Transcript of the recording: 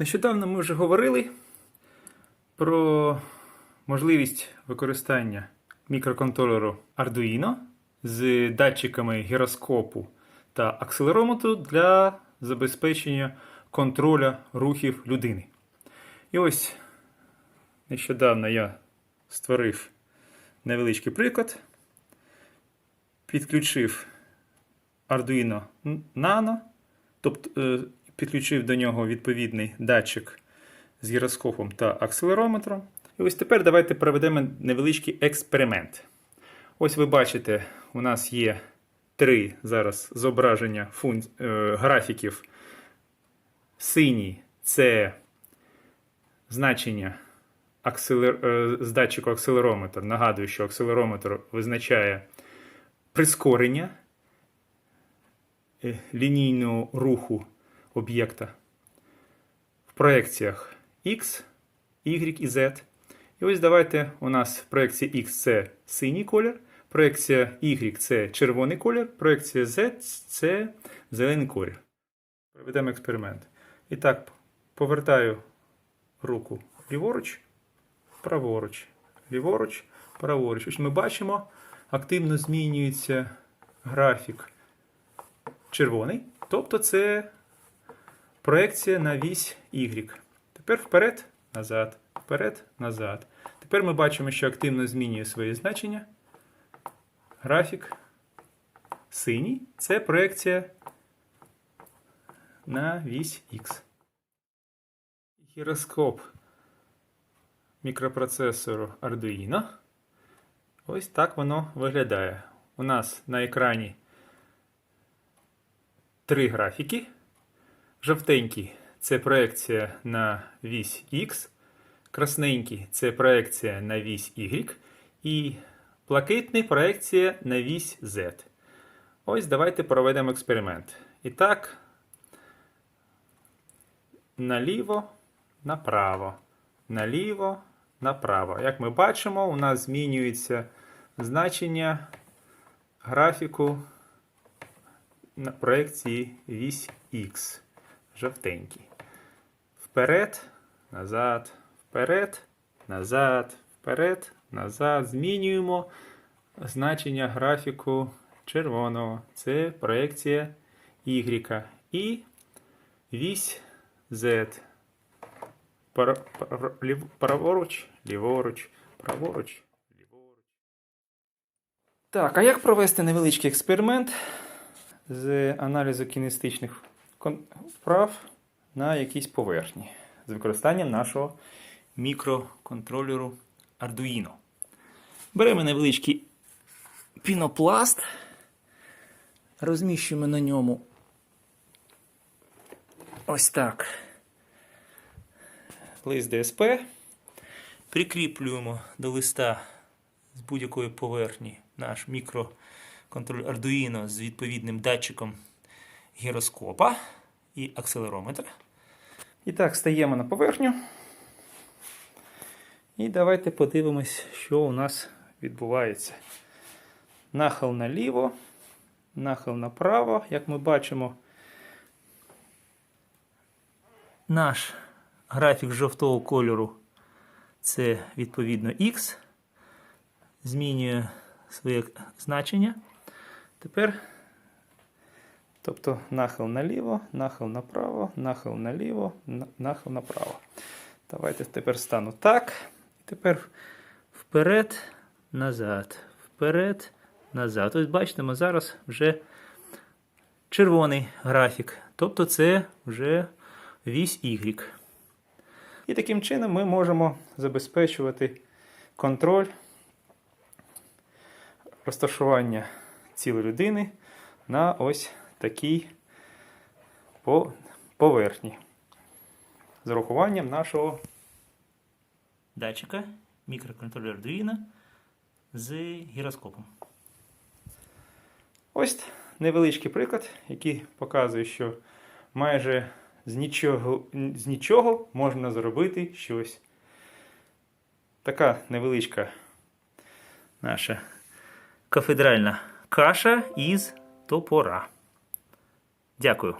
Нещодавно ми вже говорили про можливість використання мікроконтролеру Arduino з датчиками гіроскопу та акселерометру для забезпечення контроля рухів людини. І ось нещодавно я створив невеличкий приклад, підключив Arduino Nano, тобто е, підключив до нього відповідний датчик з гіроскопом та акселерометром. І ось тепер давайте проведемо невеличкий експеримент. Ось ви бачите, у нас є три зараз зображення фун... е, графіків. Синій це значення акселер... е, з датчику акселерометр. Нагадую, що акселерометр визначає прискорення е, лінійного руху об'єкта в проекціях X, Y і Z. І ось давайте у нас в проекції X це синій колір, проекція Y це червоний колір, проекція Z це зелений колір. Проведемо експеримент. І так, повертаю руку ліворуч, праворуч, ліворуч, праворуч. Ось ми бачимо, активно змінюється графік червоний, тобто це проекція на вісь Y. Тепер вперед, назад, вперед, назад. Тепер ми бачимо, що активно змінює своє значення. Графік синій це проекція на вісь X. Гіроскоп мікропроцесору Arduino. Ось так воно виглядає. У нас на екрані три графіки. Жовтенький це проекція на вісь X, красненький це проекція на вісь Y, і блакитний проекція на вісь Z. Ось давайте проведемо експеримент. І так, наліво, направо, наліво, направо. Як ми бачимо, у нас змінюється значення графіку на проекції вісь X жовтенький. Вперед, назад, вперед, назад, вперед, назад. Змінюємо значення графіку червоного. Це проекція Y. І вісь Z. Праворуч, ліворуч, праворуч, ліворуч. Так, а як провести невеличкий експеримент з аналізу кінестичних вправ на якійсь поверхні з використанням нашого мікроконтролеру Arduino. Беремо невеличкий пінопласт, розміщуємо на ньому ось так. Лист ДСП. Прикріплюємо до листа з будь-якої поверхні наш мікроконтролер Arduino з відповідним датчиком гіроскопа і акселерометра. І так, стаємо на поверхню. І давайте подивимось, що у нас відбувається. Нахил наліво, нахил направо. Як ми бачимо, наш графік жовтого кольору це відповідно X. Змінює своє значення. Тепер Тобто нахил наліво, нахил направо, нахил наліво, нахил направо. Давайте тепер стану так. Тепер вперед, назад, вперед, назад. Ось бачите, ми зараз вже червоний графік. Тобто це вже вісь Y. І таким чином ми можемо забезпечувати контроль розташування цілої людини на ось такій по- поверхні. З урахуванням нашого датчика мікроконтролер Arduino з гіроскопом. Ось невеличкий приклад, який показує, що майже з нічого, з нічого можна зробити щось. Така невеличка наша кафедральна каша із топора. Дякую.